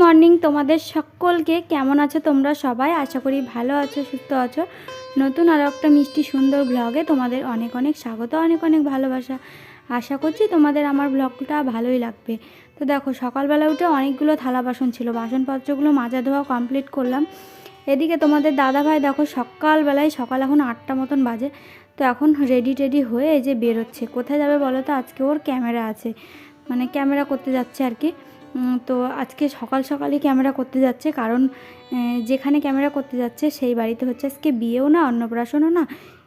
Morning, তোমাদের সকলকে কেমন আছো তোমরা সবাই? আশা করি ভালো আছো, সুস্থ আছো। নতুন আরও একটা মিষ্টি সুন্দর ব্লগে তোমাদের অনেক অনেক স্বাগত, অনেক অনেক ভালোবাসা। আশা করছি তোমাদের আমার ব্লগটা ভালোই লাগবে। তো দেখো, সকালবেলা উঠে অনেকগুলো থালা বাসন ছিল। বাসনপত্রগুলো মাজা ধোয়া কমপ্লিট করলাম। এদিকে তোমাদের দাদাভাই দেখো, সকালবেলায় সকাল এখন আটটা মতন বাজে। তো এখন রেডি টেডি হয়ে এই যে বেরোচ্ছে। কোথায় যাবে বলো তো? আজকে ওর ক্যামেরা আছে। মানে ক্যামেরা করতে যাচ্ছে আর কি। তো আজকে সকাল সকালই ক্যামেরা করতে যাচ্ছে। কারণ যেখানে ক্যামেরা করতে যাচ্ছে, সেই বাড়িতে হচ্ছে আজকে বিয়েও না, অন্নপ্রাশনও না,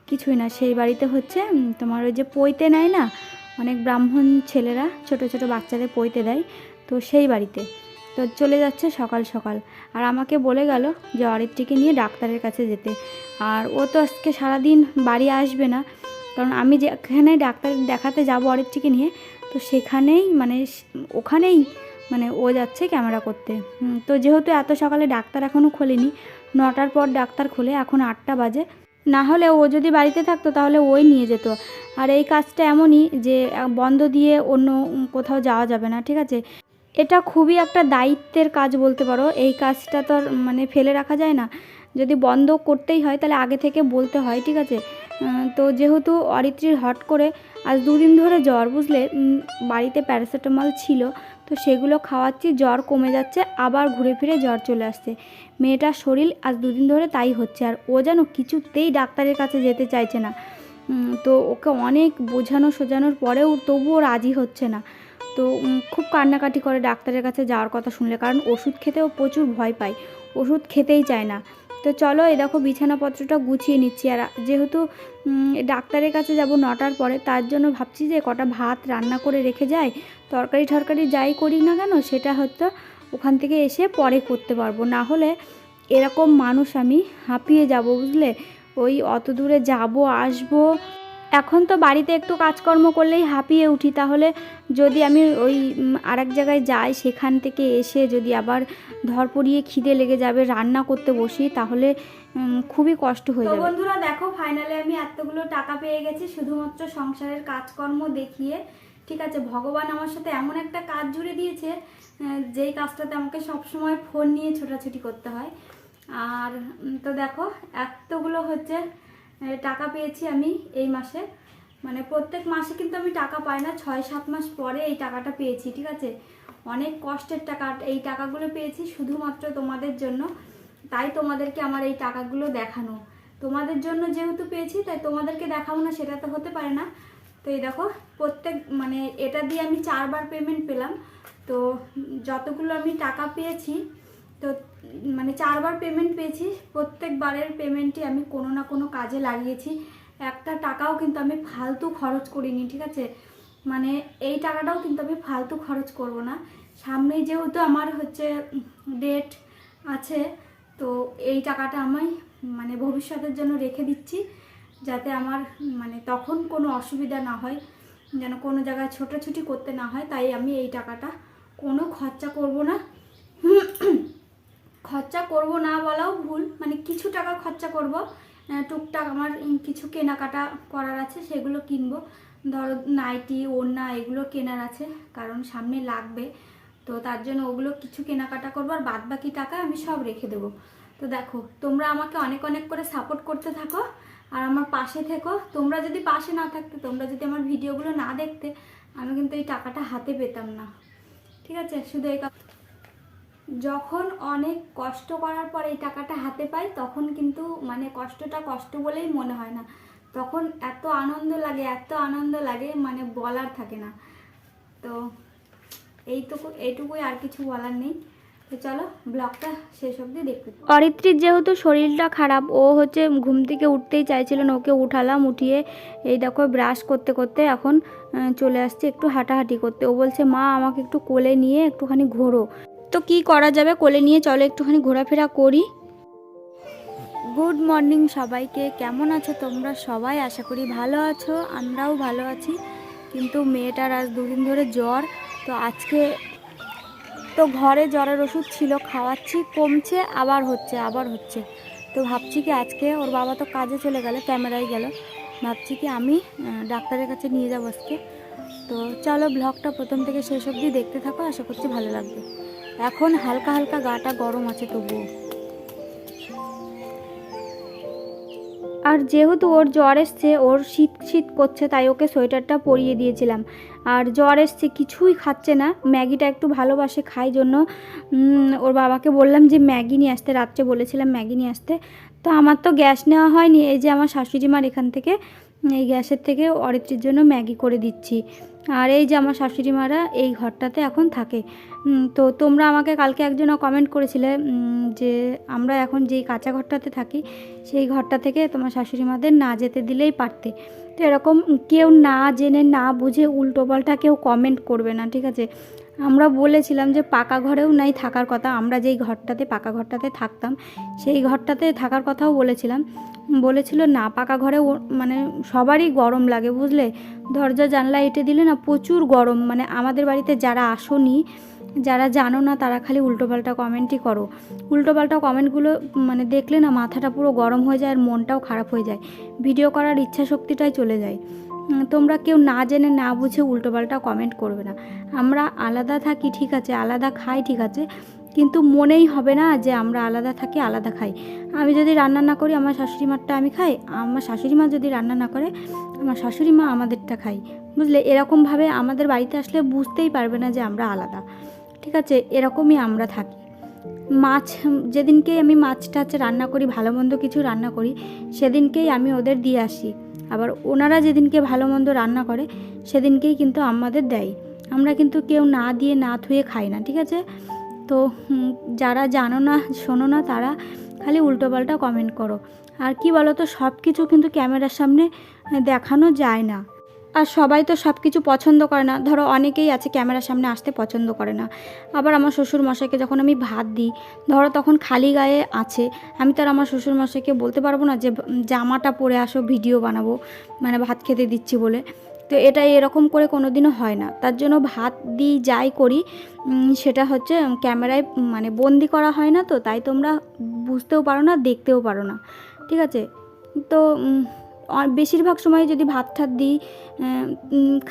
কিছুই না। সেই বাড়িতে হচ্ছে তোমার ওই যে পইতে নেয় না, অনেক ব্রাহ্মণ ছেলেরা, ছোট ছোট বাচ্চাদের পৈতে দেয়, তো সেই বাড়িতে। তো চলে যাচ্ছে সকাল সকাল। আর আমাকে বলে গেল যে অরিত্রীকে নিয়ে ডাক্তারের কাছে যেতে। আর ও তো আজকে সারাদিন বাড়ি আসবে না। কারণ আমি যেখানে ডাক্তার দেখাতে যাব অরিত্রীকে নিয়ে, তো সেখানেই মানে ওখানেই মানে ও যাচ্ছে ক্যামেরা করতে। তো যেহেতু এত সকালে ডাক্তার এখনও খোলেনি, নটার পর ডাক্তার খোলে, এখন আটটা বাজে। না হলে ও যদি বাড়িতে থাকতো তাহলে ওই নিয়ে যেত। আর এই কাজটা এমনই যে, বন্ধ দিয়ে অন্য কোথাও যাওয়া যাবে না, ঠিক আছে? এটা খুবই একটা দায়িত্বের কাজ বলতে পারো। এই কাজটা তো মানে ফেলে রাখা যায় না। যদি বন্ধ করতেই হয় তাহলে আগে থেকে বলতে হয়, ঠিক আছে? তো যেহেতু অরিত্রীর হট করে আজ দুদিন ধরে জ্বর, বুঝলে? বাড়িতে প্যারাসিটামল ছিল। তো সেগুলো খাওয়াচ্ছি, জ্বর কমে যাচ্ছে, আবার ঘুরে ফিরে জ্বর চলে আসছে। মেয়েটার শরীর আজ দুদিন ধরে তাই হচ্ছে, আর ও যেন কিছুতেই ডাক্তারের কাছে যেতে চাইছে না। তো ওকে অনেক বোঝানো সোজানোর পরেও তবুও রাজি হচ্ছে না। তো খুব কান্নাকাটি করে ডাক্তারের কাছে যাওয়ার কথা শুনলে, কারণ ওষুধ খেতেও প্রচুর ভয় পায়। ওষুধ খেতেই চায় না। তো চলো এই দেখো বিছানাপত্রটা গুছিয়ে নিচ্ছি আর যেহেতু ডাক্তারের কাছে যাব নটার পরে, তার জন্য ভাবছি যে কটা ভাত রান্না করে রেখে যাই। তরকারি ঠরকারি যাই করি না কেন, সেটা হয়তো ওখান থেকে এসে পরে করতে পারব। না হলে এরকম মানুষ আমি হাঁপিয়ে যাব, বুঝলে? ওই অত দূরে যাব, আসব এখন তো বাড়িতে একটু কাজকর্ম করলেই হাঁপিয়ে উঠি। তাহলে যদি আমি ওই আর আরেক জায়গায় যাই সেখান থেকে এসে যদি আবার ধর পড়িয়ে খিদে লেগে যাবে রান্না করতে বসি তাহলে খুবই কষ্ট হয়ে যাবে। বন্ধুরা দেখো ফাইনালে আমি এতগুলো টাকা পেয়ে গেছি শুধুমাত্র সংসারের কাজকর্ম দেখিয়ে। ঠিক আছে ভগবান আমার সাথে এমন একটা কাজ জুড়ে দিয়েছে যেই কাজটাতে আমাকে সবসময় ফোন নিয়ে ছোটাছুটি করতে হয়। আর তো দেখো এতগুলো হচ্ছে টাকা পেয়েছি আমি এই মাসে। মানে প্রত্যেক মাসে কিন্তু আমি টাকা পাই না, ছয় সাত মাস পরে এই টাকাটা পেয়েছি, ঠিক আছে? অনেক কষ্টের টাকা, এই টাকাগুলো পেয়েছি শুধুমাত্র তোমাদের জন্য। তাই তোমাদেরকে আমার এই টাকাগুলো দেখানো। তোমাদের জন্য যেহেতু পেয়েছি, তাই তোমাদেরকে দেখাবো না, সেটা তো হতে পারে না। তো এই দেখো, প্রত্যেক মানে এটা দিয়ে আমি চারবার পেমেন্ট পেলাম। তো যতগুলো আমি টাকা পেয়েছি তো মানে চারবার পেমেন্ট পেয়েছি, প্রত্যেকবারের পেমেন্টই আমি কোনো না কোনো কাজে লাগিয়েছি। একটা টাকাও কিন্তু আমি ফালতু খরচ করিনি, ঠিক আছে? মানে এই টাকাটাও কিন্তু আমি ফালতু খরচ করব না। সামনেই যেহেতু আমার হচ্ছে ডেট আছে, তো এই টাকাটা আমি মানে ভবিষ্যতের জন্য রেখে দিচ্ছি, যাতে আমার মানে তখন কোনো অসুবিধা না হয়, যেন কোনো জায়গায় ছোটাছুটি করতে না হয়, তাই আমি এই টাকাটা কোনো খরচা করব না। খরচা করব না বলাও ভুল মানে কিছু টাকা খরচা করব। টুকটাক আমার কিছু কেনাকাটা করার আছে, সেগুলো কিনবো। ধরো নাইটি, ওড়না, এগুলো কেনার আছে, কারণ সামনে লাগবে। তো তার জন্য ওগুলো কিছু কেনাকাটা করব, আর বাদ বাকি টাকা আমি সব রেখে দেবো। তো দেখো, তোমরা আমাকে অনেক অনেক করে সাপোর্ট করতে থাকো, আর আমার পাশে থেকো। তোমরা যদি পাশে না থাকতে, তোমরা যদি আমার ভিডিওগুলো না দেখতে, আমি কিন্তু এই টাকাটা হাতে পেতাম না। ঠিক আছে? শুধু এই কা- যখন অনেক কষ্ট করার পর এই টাকাটা হাতে পাই, তখন কিন্তু মানে কষ্টটা কষ্ট বলেই মনে হয় না। তখন এত আনন্দ লাগে, এত আনন্দ লাগে মানে বলার থাকে না। তো এইটুকু, এইটুকুই আর কিছু বলার নেই। তো চলো, ব্লগটা শেষ অবধি দেখতে অরিত্রীর যেহেতু শরীরটা খারাপ, ও হচ্ছে ঘুম থেকে উঠতেই চাইছিল না, ওকে উঠালাম, উঠিয়ে এই দেখো ব্রাশ করতে করতে এখন চলে আসছে একটু হাঁটাহাঁটি করতে। ও বলছে, মা, আমাকে একটু কোলে নিয়ে একটুখানি ঘোরো। তো কি করা যাবে? কোলে নিয়ে চলো, একটুখানি ঘোরাফেরা করি। গুড মর্নিং সবাইকে। কেমন আছো তোমরা? সবাই আশা করি ভালো আছো, আমরাও ভালো আছি। কিন্তু মেয়েটার আজ দুদিন ধরে জ্বর, তো আজকে তো ঘরে জ্বরের ওষুধ ছিল, খাওয়াচ্ছি, কমছে, আবার হচ্ছে আবার হচ্ছে। তো ভাবছি কি আজকে ওর বাবা তো কাজে চলে গেল, ক্যামেরায় গেল। ভাবছি কি আমি ডাক্তারের কাছে নিয়ে যাব আজকে। তো চলো ব্লগটা প্রথম থেকে শেষ অবধি দেখতে থাকো, আশা করছি ভালো লাগবে। এখন হালকা হালকা গাটা গরম আছে তবুও। আর যেহেতু ওর জ্বর এসছে, ওর শীত শীত করছে, তাই ওকে সোয়েটারটা পরিয়ে দিয়েছিলাম। আর জ্বর এসছে, কিছুই খাচ্ছে না। ম্যাগিটা একটু ভালোবাসে খাই জন্য। ওর বাবাকে বললাম যে, ম্যাগি নিয়ে আসতে। রাত্রে বলেছিলাম, ম্যাগি নিয়ে আসতে। তো আমার তো গ্যাস নেওয়া হয়নি। এই যে আমার শাশুড়ি মার এখান থেকে এই গ্যাসের থেকে অরিত্রির জন্য ম্যাগি করে দিচ্ছি। আর এই যে আমার শাশুড়ি মারা, এই ঘরটাতে এখন থাকে। তো তোমরা আমাকে কালকে একজনও কমেন্ট করেছিলে যে আমরা এখন যেই কাঁচা ঘরটাতে থাকি, সেই ঘরটা থেকে তোমার শাশুড়ি মাদের না যেতে দিলেই পারতে। তো এরকম কেউ না জেনে না বুঝে উল্টোপাল্টা কেউ কমেন্ট করবে না, ঠিক আছে? আমরা বলেছিলাম যে পাকা ঘরেও নাই থাকার কথা। আমরা যেই ঘরটাতে, পাকা ঘরটাতে থাকতাম, সেই ঘরটাতে থাকার কথাও বলেছিলাম। বলেছিল, না, পাকা ঘরে মানে সবারই গরম লাগে, বুঝলে? দরজা, জানলা এঁটে দিলে না প্রচুর গরম। মানে আমাদের বাড়িতে যারা আসোনি, যারা জানো না, তারা খালি উল্টোপাল্টা কমেন্টই করো। উল্টোপাল্টা কমেন্টগুলো মানে দেখলে না মাথাটা পুরো গরম হয়ে যায় আর মনটাও খারাপ হয়ে যায়। ভিডিও করার ইচ্ছা শক্তিটাই চলে যায়। তোমরা কেউ না জেনে না বুঝে উল্টোপাল্টা কমেন্ট করবে না। আমরা আলাদা থাকি, ঠিক আছে? আলাদা খাই, ঠিক আছে? কিন্তু মনেই হবে না যে আমরা আলাদা থাকি, আলাদা খাই। আমি যদি রান্না না করি, আমার শাশুড়ি মারটা আমি খাই। আমার শাশুড়ি মা যদি রান্না না করে, আমার শাশুড়ি মা আমাদেরটা খাই। বুঝলে? এরকমভাবে আমাদের বাড়িতে আসলে বুঝতেই পারবে না যে আমরা আলাদা। ঠিক আছে? এরকমই আমরা থাকি। মাছ, যেদিনকেই আমি মাছ টাছ রান্না করি, ভালো মন্দ কিছু রান্না করি, সেদিনকেই আমি ওদের দিয়ে আসি। আবার ওনারা যেদিনকে ভালো মন্দ রান্না করে, সেদিনকেই কিন্তু আমাদের দেয়। আমরা কিন্তু কেউ না দিয়ে না ধুয়ে খাই না, ঠিক আছে? তো যারা জানো না, শোনো না তারা, খালি উল্টোপাল্টা কমেন্ট করো। আর কি বলো তো সব কিছু কিন্তু ক্যামেরার সামনে দেখানো যায় না। আর সবাই তো সব কিছু পছন্দ করে না। ধরো অনেকেই আছে ক্যামেরার সামনে আসতে পছন্দ করে না। আবার আমার শ্বশুর মশাইকে যখন আমি ভাত দিই, ধরো তখন খালি গায়ে আছে। আমি তো আর আমার শ্বশুর মশাইকে বলতে পারব না যে জামাটা পরে আসো, ভিডিও বানাবো মানে ভাত খেতে দিচ্ছি বলে। তো এটা এরকম করে কোনো দিনও হয় না। তার জন্য ভাত দিই, যাই করি সেটা হচ্ছে ক্যামেরায় মানে বন্দি করা হয় না তো, তাই তোমরা বুঝতেও পারো না, দেখতেও পারো না। ঠিক আছে? তো বেশিরভাগ সময় যদি ভাত ঠাত দিই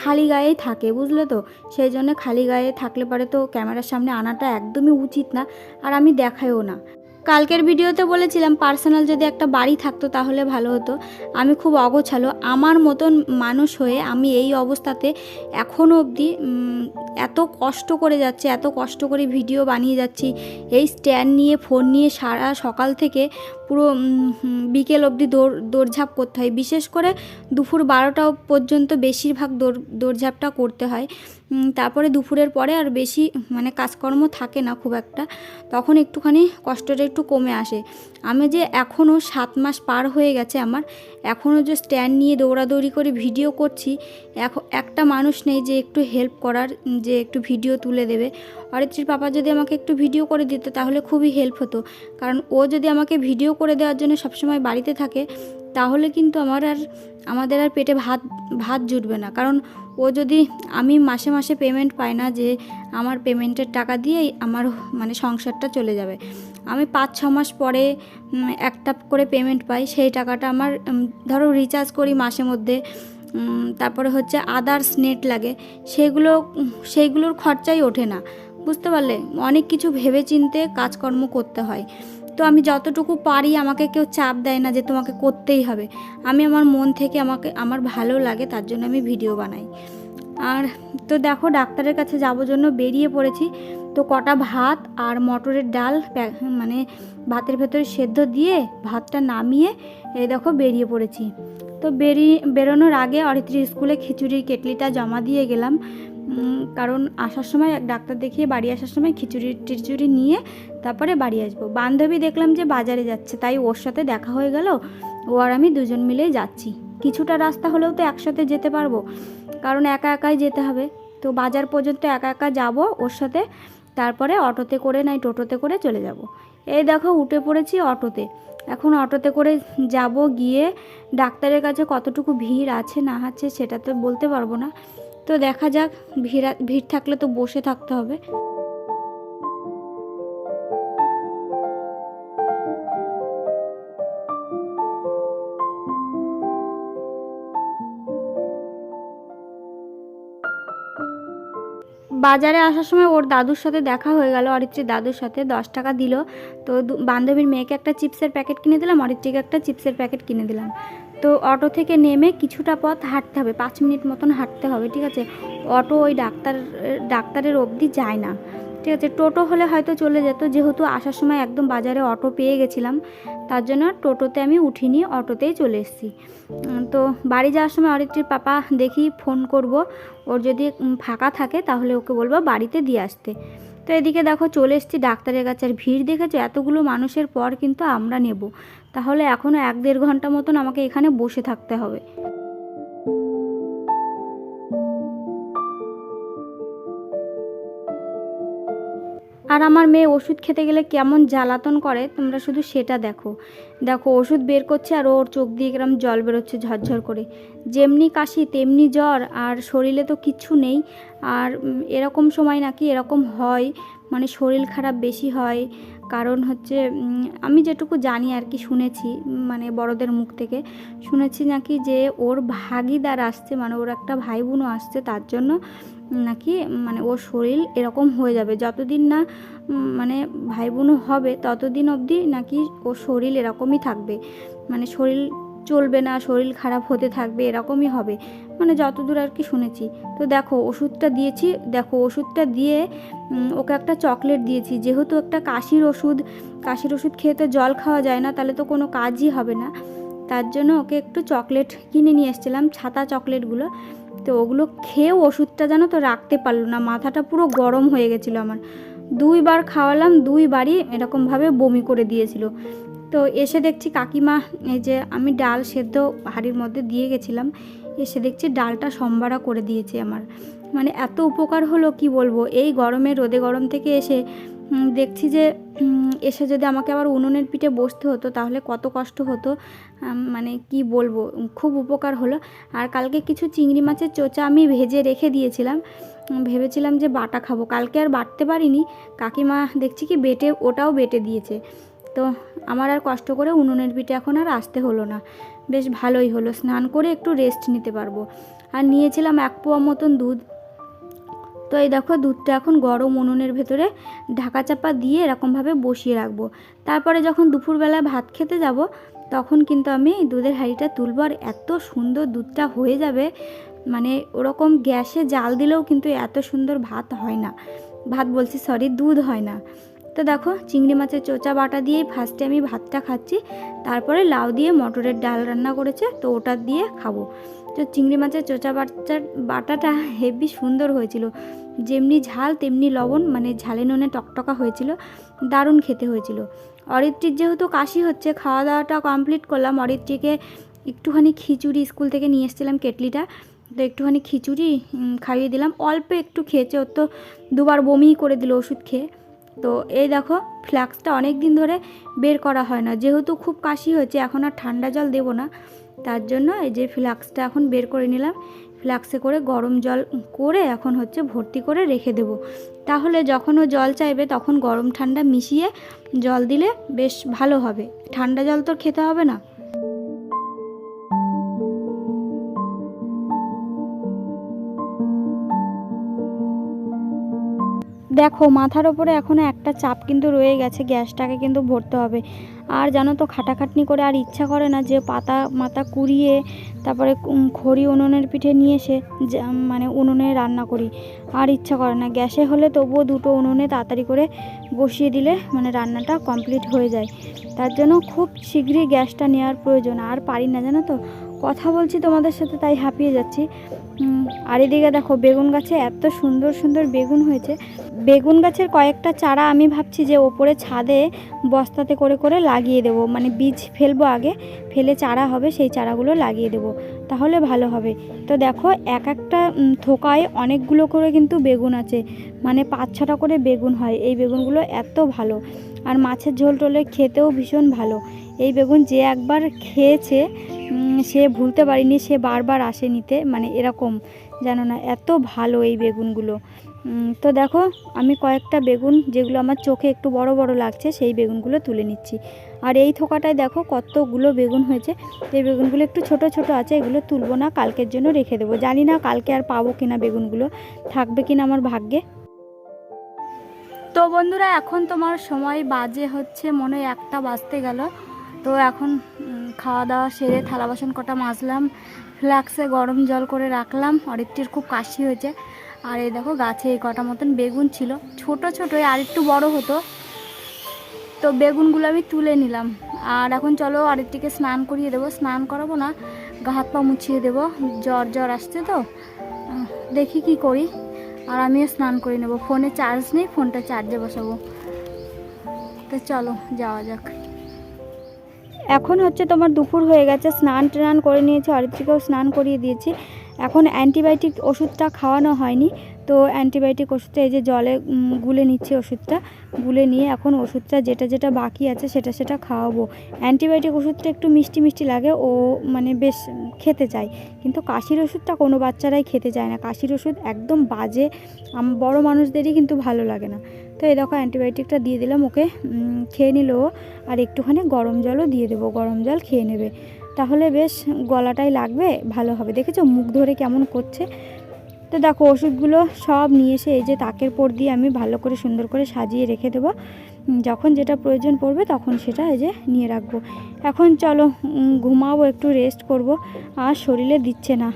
খালি গায়েই থাকে, বুঝলে তো? সেই জন্য খালি গায়ে থাকলে পরে তো ক্যামেরার সামনে আনাটা একদমই উচিত না, আর আমি দেখাইও না। কালকের ভিডিওতে বলেছিলাম, পার্সোনাল যদি একটা বাড়ি থাকতো তাহলে ভালো হতো। আমি খুব অগোছালো, আমার মতন মানুষ হয়ে আমি এই অবস্থাতে এখনও অবধি এত কষ্ট করে যাচ্ছে, এত কষ্ট করে ভিডিও বানিয়ে যাচ্ছি, এই স্ট্যান্ড নিয়ে, ফোন নিয়ে সারা সকাল থেকে পুরো বিকেল অবধি দৌড়, দৌড়ঝাঁপ করতে হয়। বিশেষ করে দুপুর বারোটা পর্যন্ত বেশিরভাগ দৌড়, দৌড়ঝাঁপটা করতে হয়। তারপরে দুপুরের পরে আর বেশি মানে কাজকর্ম থাকে না খুব একটা। তখন একটুখানি কষ্টটা একটু কমে আসে। আমি যে এখনও সাত মাস পার হয়ে গেছে আমার এখনও যে স্ট্যান্ড নিয়ে দৌড়াদৌড়ি করে ভিডিও করছি এখন একটা মানুষ নেই যে একটু হেল্প করার, যে একটু ভিডিও তুলে দেবে। অরিত্রীর পাপা যদি আমাকে একটু ভিডিও করে দিত তাহলে খুবই হেল্প হতো। কারণ ও যদি আমাকে ভিডিও করে দেওয়ার জন্য সবসময় বাড়িতে থাকে তাহলে কিন্তু আমার আর, আমাদের আর পেটে ভাত ভাত জুটবে না। কারণ ও যদি, আমি মাসে মাসে পেমেন্ট পাই না যে আমার পেমেন্টের টাকা দিয়েই আমার মানে সংসারটা চলে যাবে। আমি পাঁচ, ছ মাস পরে একটা করে পেমেন্ট পাই, সেই টাকাটা আমার ধরো রিচার্জ করি মাসে মধ্যে তারপরে হচ্ছে আদার্স নেট লাগে, সেগুলো, সেইগুলোর খরচাই ওঠে না। বুঝতে পারলে? অনেক কিছু ভেবে চিনতে কাজকর্ম করতে হয়। আমি যতটুকু পারি আমাকে কেউ চাপ দেয় না যে তোমাকে করতেই হবে। আমি আমার মন থেকে আমাকে, আমার ভালো লাগে তার জন্য আমি ভিডিও বানাই। আর তো দেখো ডাক্তারের কাছে যাব জন্য বেরিয়ে পড়েছি। তো কটা ভাত আর মটরের ডাল মানে ভাতের ভেতরে সেদ্ধ দিয়ে ভাতটা নামিয়ে এই দেখো বেরিয়ে পড়েছি। তো বেরিয়ে বেরোনোর আগে অরিত্রী স্কুলে খিচুড়ির কেটলিটা জমা দিয়ে গেলাম। কারণ আসার সময় ডাক্তার দেখিয়ে বাড়ি আসার সময় খিচুড়ি টিচুড়ি নিয়ে তারপরে বাড়ি আসব। বান্ধবী দেখলাম যে বাজারে যাচ্ছে, তাই ওর সাথে দেখা হয়ে গেল। ও আর আমি দুজন মিলেই যাচ্ছি। কিছুটা রাস্তা হলেও তো একসাথে যেতে পারব, কারণ একা একাই যেতে হবে। তো বাজার পর্যন্ত একা একা যাব ওর সাথে, তারপরে অটোতে করে নাই, টোটোতে করে চলে যাব। এই দেখো, উঠে পড়েছি অটোতে। এখন অটোতে করে যাব গিয়ে ডাক্তারের কাছে কতটুকু ভিড় আছে না আছে সেটা তো বলতে পারব না। তো দেখা যাক, ভিড় ভিড় থাকলে তো বসে থাকতে হবে। বাজারে আসার সময় ওর দাদুর সাথে দেখা হয়ে গেল। অরিত্রীর দাদুর সাথে দশ টাকা দিল। তো বান্ধবীর মেয়েকে একটা চিপসের প্যাকেট কিনে দিলাম, অরিত্রীকে একটা চিপসের প্যাকেট কিনে দিলাম। তো অটো থেকে নেমে কিছুটা পথ হাঁটতে হবে, পাঁচ মিনিট মতন হাঁটতে হবে, ঠিক আছে? অটো ওই ডাক্তার, ডাক্তারের অবধি যায় না, ঠিক আছে? টোটো হলে হয়তো চলে যেত, যেহেতু আসার সময় একদম বাজারে অটো পেয়ে গেছিলাম, তার জন্য টোটোতে আমি উঠিনি, অটোতেই চলে এসেছি। তো বাড়ি যাওয়ার সময় অরিত্রীর পাপা দেখি ফোন করব, ওর যদি ফাঁকা থাকে তাহলে ওকে বলব বাড়িতে দিয়ে আসতে। তো এদিকে দেখো চলে এসেছি, ডাক্তারের কাছে আর ভিড় দেখেছ? এতগুলো মানুষের পর কিন্তু আমরা নেব। তাহলে এখনও এক দেড় ঘণ্টা মতন আমাকে এখানে বসে থাকতে হবে। আর আমার মেয়ে ওষুধ খেতে গেলে কেমন জ্বালাতন করে, তোমরা শুধু সেটা দেখো। দেখো, ওষুধ বের করছে আর ওর চোখ দিয়ে কিরম জল বেরোচ্ছে ঝরঝর করে। যেমনি কাশি, তেমনি জ্বর, আর শরীরে তো কিচ্ছু নেই। আর এরকম সময় নাকি এরকম হয় মানে শরীর খারাপ বেশি হয় কারণ হচ্ছে আমি যেটুকু জানি আর কি শুনেছি মানে বড়দের মুখ থেকে, শুনেছি নাকি যে ওর ভাগিদার আসছে মানে ওর একটা ভাই বোনও আসছে, তার জন্য নাকি মানে ওর শরীর এরকম হয়ে যাবে। যতদিন না মানে ভাই বোনও হবে, ততদিন অবধি নাকি ওর শরীর এরকমই থাকবে। মানে শরীর চলবে না, শরীর খারাপ হতে থাকবে, এরকমই হবে। মানে যতদূর আর কি শুনেছি। তো দেখো, ওষুধটা দিয়েছি, দেখো, ওষুধটা দিয়ে ওকে একটা চকলেট দিয়েছি। যেহেতু একটা কাশির ওষুধ কাশির ওষুধ খেয়ে তো জল খাওয়া যায় না, তাহলে তো কোনো কাজই হবে না। তার জন্য ওকে একটু চকলেট কিনে নিয়ে এসেছিলাম, ছাতা চকলেটগুলো। তো ওগুলো খেয়েও ওষুধটা যেন তো রাখতে পারল না, মাথাটা পুরো গরম হয়ে গেছিল আমার। দুইবার খাওয়ালাম, দুইবারই এরকমভাবে বমি করে দিয়েছিল। তো এসে দেখছি কাকিমা, এই যে আমি ডাল সেদ্ধ হাঁড়ির মধ্যে দিয়ে গেছিলাম। এসে দেখছি ডালটা সম্বারা করে দিয়েছে আমার। মানে এত উপকার হলো কি বলব? এই গরমে, রোদে গরম থেকে এসে দেখছি যে এসে যদি আমাকে আবার উনুনের পিঠে বসতে হতো, তাহলে কত কষ্ট হতো। মানে কি বলব? খুব উপকার হলো। আর কালকে কিছু চিংড়ি মাছের চোচা আমি ভেজে রেখে দিয়েছিলাম। ভেবেছিলাম যে বাটা খাব। কালকে আর বাটতে পারিনি। কাকিমা দেখছি কি বেটে, ওটাও বেটে দিয়েছে। তো আমার আর কষ্ট করে উনুনের পিঠে এখন আর আসতে হলো না। বেশ ভালোই হলো। স্নান করে একটু রেস্ট নিতে পারব। আর নিয়েছিলাম এক পোয়া মতন দুধ। তো এই দেখো, দুধটা এখন গরম উনুনের ভেতরে ঢাকা চাপা দিয়ে এরকমভাবে বসিয়ে রাখব। তারপরে যখন দুপুরবেলা ভাত খেতে যাব, তখন কিন্তু আমি দুধের হাঁড়িটা তুলবো। আর এত সুন্দর দুধটা হয়ে যাবে মানে ওরকম গ্যাসে জাল দিলেও কিন্তু এত সুন্দর ভাত হয় না। ভাত বলছি সরি দুধ হয় না। তো দেখো, চিংড়ি মাছের চোচা বাটা দিয়েই ফার্স্টে আমি ভাতটা খাচ্ছি, তারপরে লাউ দিয়ে মটরের ডাল রান্না করেছে, তো ওটা দিয়ে খাব। তো চিংড়ি মাছের চোচা বাটার বাটাটা হেভি সুন্দর হয়েছিল। যেমনি ঝাল, তেমনি লবণ মানে ঝালে নুনে টকটকা হয়েছিল, দারুণ খেতে হয়েছিল। অরিত্রির যেহেতু কাশি হচ্ছে খাওয়া দাওয়াটা কমপ্লিট করলাম, অরিত্রিকে একটুখানি খিচুড়ি স্কুল থেকে নিয়ে এসেছিলাম কেটলিটা, তো একটুখানি খিচুড়ি খাইয়ে দিলাম। অল্প একটু খেয়েছে ওর তো দুবার বমি করে দিল ওষুধ খেয়ে। তো এই দেখো ফ্ল্যাক্সটা অনেক দিন ধরে বের করা হয় না। যেহেতু খুব কাশি হয়েছে, এখন আর ঠান্ডা জল দেবো না। তার জন্য এই যে ফ্লাক্সটা এখন বের করে নিলাম। ফ্লাক্সে করে গরম জল করে এখন হচ্ছে ভর্তি করে রেখে দেব। তাহলে যখন ও জল চাইবে, তখন গরম ঠান্ডা মিশিয়ে জল দিলে বেশ ভালো হবে। ঠান্ডা জল তো খেতে হবে না। দেখো, মাথার ওপরে এখনও একটা চাপ কিন্তু রয়ে গেছে, গ্যাসটাকে কিন্তু ভরতে হবে। আর জানো তো, খাটাখাটনি করে আর ইচ্ছা করে না যে পাতা মাথা কুড়িয়ে তারপরে খড়ি উনুনের পিঠে নিয়ে এসে মানে উনুনে রান্না করি। আর ইচ্ছা করে না, গ্যাসে হলে তবুও দুটো উনুনে তাড়াতাড়ি করে বসিয়ে দিলে মানে রান্নাটা কমপ্লিট হয়ে যায়। তার জন্য খুব শীঘ্রই গ্যাসটা নেওয়ার প্রয়োজন, আর পারি না জানো তো? কথা বলছি তোমাদের সাথে, তাই হাঁপিয়ে যাচ্ছি। আর এদিকে দেখো, বেগুন গাছে এত সুন্দর সুন্দর বেগুন হয়েছে। বেগুন গাছের কয়েকটা চারা আমি ভাবছি যে ওপরে ছাদে বস্তাতে করে করে লাগিয়ে দেবো। মানে বীজ ফেলব আগে, ফেলে চারা হবে, সেই চারাগুলো লাগিয়ে দেবো। তাহলে ভালো হবে। তো দেখো, এক একটা থোকায় অনেকগুলো করে কিন্তু বেগুন আছে। মানে পাঁচ ছটা করে বেগুন হয়। এই বেগুনগুলো এত ভালো। আর মাছের ঝোল টোলে খেতেও ভীষণ ভালো। এই বেগুন যে একবার খেয়েছে সে ভুলতে পারিনি, সে বারবার আসে নিতে মানে এরকম জানো না, এত ভালো এই বেগুনগুলো। তো দেখো, আমি কয়েকটা বেগুন যেগুলো আমার চোখে একটু বড় বড় লাগছে, সেই বেগুনগুলো তুলে নিচ্ছি। আর এই থোকাটায় দেখো কতগুলো বেগুন হয়েছে। এই বেগুনগুলো একটু ছোট ছোট আছে, এগুলো তুলবো না, কালকের জন্য রেখে দেবো। জানি না কালকে আর পাবো কিনা বেগুনগুলো, থাকবে কিনা আমার ভাগ্যে। তো বন্ধুরা, এখন তোমার সময় বাজে হচ্ছে, মনে একটা বাজতে গেল। তো এখন খাওয়া দাওয়া সেরে থালা বাসন কটা মাজলাম, ফ্লাক্সে গরম জল করে রাখলাম অরিত্রির খুব কাশি হয়েছে। আর এই দেখো গাছে এই কটা মতন বেগুন ছিল। ছোট ছোট আর একটু বড় হতো। তো বেগুনগুলো আমি তুলে নিলাম। আর এখন চলো আরেকটিকে স্নান করিয়ে দেবো। স্নান করাবো না, গা হাত পা মুছিয়ে দেবো। জ্বর জ্বর আসছে তো। দেখি কি করি। আর আমিও স্নান করে নেব। ফোনে চার্জ নেই, ফোনটা চার্জে বসাবো। তো চলো, যাওয়া যাক। এখন হচ্ছে তোমার দুপুর হয়ে গেছে, স্নান টান করে নিয়েছি অরিত্রিকেও স্নান করিয়ে দিয়েছি। এখন অ্যান্টিবায়োটিক ওষুধটা খাওয়ানো হয়নি। তো অ্যান্টিবায়োটিক ওষুধটা এই যে জলে গুলে নিচ্ছি ওষুধটা, গুলে নিয়ে এখন ওষুধটা যেটা যেটা বাকি আছে সেটা সেটা খাওয়াবো। অ্যান্টিবায়োটিক ওষুধটা একটু মিষ্টি মিষ্টি লাগে, ও মানে বেশ খেতে চায়। কিন্তু কাশির ওষুধটা কোনো বাচ্চারাই খেতে চায় না। কাশির ওষুধ একদম বাজে বড় মানুষদেরই কিন্তু ভালো লাগে না। তো এই দেখো অ্যান্টিবায়োটিকটা দিয়ে দিলাম ওকে খেয়ে নিল। আর একটুখানি গরম জলও দিয়ে দেবো, গরম জল খেয়ে নেবে। তাহলে বেশ গলাটাই লাগবে, ভালো হবে। দেখেছ মুখ ধরে কেমন করছে? তো দেখো, ওষুধগুলো সব নিয়ে এসে এই যে তাকের পর দিয়ে আমি ভালো করে সুন্দর করে সাজিয়ে রেখে দেবো। যখন যেটা প্রয়োজন পড়বে তখন সেটা এই যে নিয়ে রাখব। এখন চলো ঘুমাবো একটু রেস্ট করব। আর শরীরে দিচ্ছে না।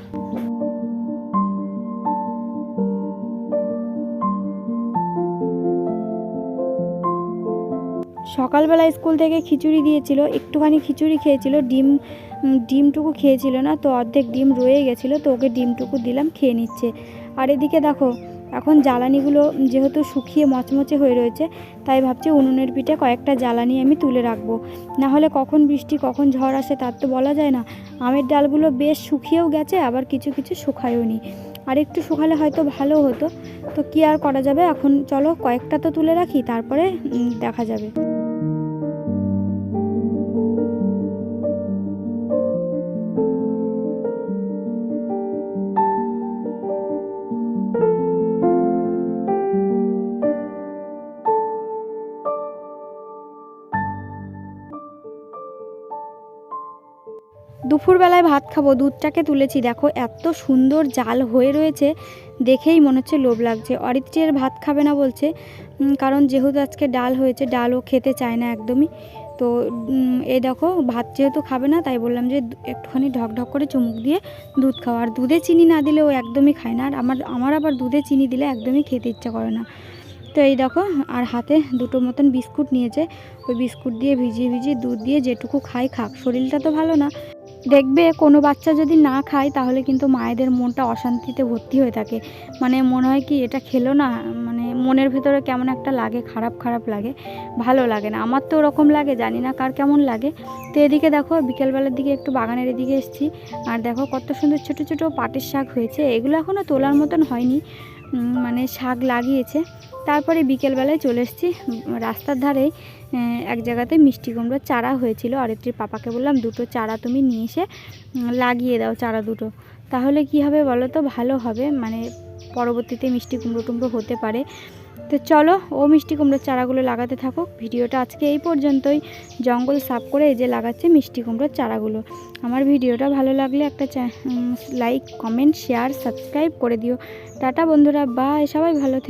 সকালবেলা স্কুল থেকে খিচুড়ি দিয়েছিল, একটুখানি খিচুড়ি খেয়েছিল, ডিম ডিমটুকু খেয়েছিল না, তো অর্ধেক ডিম রয়ে গেছিল, তো ওকে ডিমটুকু দিলাম, খেয়ে নিচ্ছে। আর এদিকে দেখো, এখন জ্বালানিগুলো যেহেতু শুকিয়ে মচমচে হয়ে রয়েছে, তাই ভাবছি উনুনের পিঠে কয়েকটা জ্বালানি আমি তুলে রাখব। না হলে কখন বৃষ্টি, কখন ঝড় আসে তার তো বলা যায় না। আমের ডালগুলো বেশ শুকিয়েও গেছে, আবার কিছু কিছু শুকায়ও নি। আর একটু শুকালে হয়তো ভালো হতো। তো কি আর করা যাবে? এখন চলো কয়েকটা তো তুলে রাখি, তারপরে দেখা যাবে। দুপুরবেলায় ভাত খাব, দুধটাকে তুলেছি। দেখো, এত সুন্দর জাল হয়ে রয়েছে, দেখেই মনে হচ্ছে লোভ লাগছে। অরিত্রের ভাত খাবে না বলছে কারণ যেহেতু আজকে ডাল হয়েছে ডালও খেতে চায় না একদমই। তো এই দেখো, ভাত যেহেতু খাবে না, তাই বললাম যে একটুখানি ঢক ঢক করে চুমুক দিয়ে দুধ খাওয়া আর দুধে চিনি না দিলে ও একদমই খায় না, আর আমার আমার আবার দুধে চিনি দিলে একদমই খেতে ইচ্ছা করে না। তো এই দেখো, আর হাতে দুটো মতন বিস্কুট নিয়েছে। ওই বিস্কুট দিয়ে ভিজিয়ে ভিজিয়ে দুধ দিয়ে যেটুকু খাই খাক, শরীরটা তো ভালো না। দেখবে কোনো বাচ্চা যদি না খায়, তাহলে কিন্তু মায়েদের মনটা অশান্তিতে ভর্তি হয়ে থাকে। মানে মনে হয় কি, এটা খেলো না মানে মনের ভেতরে কেমন একটা লাগে, খারাপ খারাপ লাগে, ভালো লাগে না। আমার তো ওরকম লাগে, জানি না কার কেমন লাগে। তো এদিকে দেখো, বিকেলবেলার দিকে একটু বাগানের এদিকে এসেছি। আর দেখো কত সুন্দর ছোট ছোট পাটের শাক হয়েছে। এগুলো এখনও তোলার মতন হয়নি। মানে শাক লাগিয়েছে। তারপরে বিকেলবেলায় চলে এসেছি। রাস্তার ধারে এক জায়গাতে মিষ্টি কুমড়োর চারা হয়েছিল। অরিত্রীর পাপাকে বললাম, দুটো চারা তুমি নিয়ে এসে লাগিয়ে দাও চারা দুটো। তাহলে কি হবে বলো তো? ভালো হবে। মানে পরবর্তীতে মিষ্টি কুমড়ো টুমড়ো হতে পারে। তো চলো, ও মিষ্টি কুমড়োর চারাগুলো লাগাতে থাকুক। ভিডিওটা আজকে এই পর্যন্তই। জঙ্গল সাফ করে এই যে লাগাচ্ছে মিষ্টি কুমড়োর চারাগুলো। আমার ভিডিওটা ভালো লাগলে একটা লাইক কমেন্ট শেয়ার সাবস্ক্রাইব করে দিও। টাটা বন্ধুরা বাই সবাই ভালো থেকো।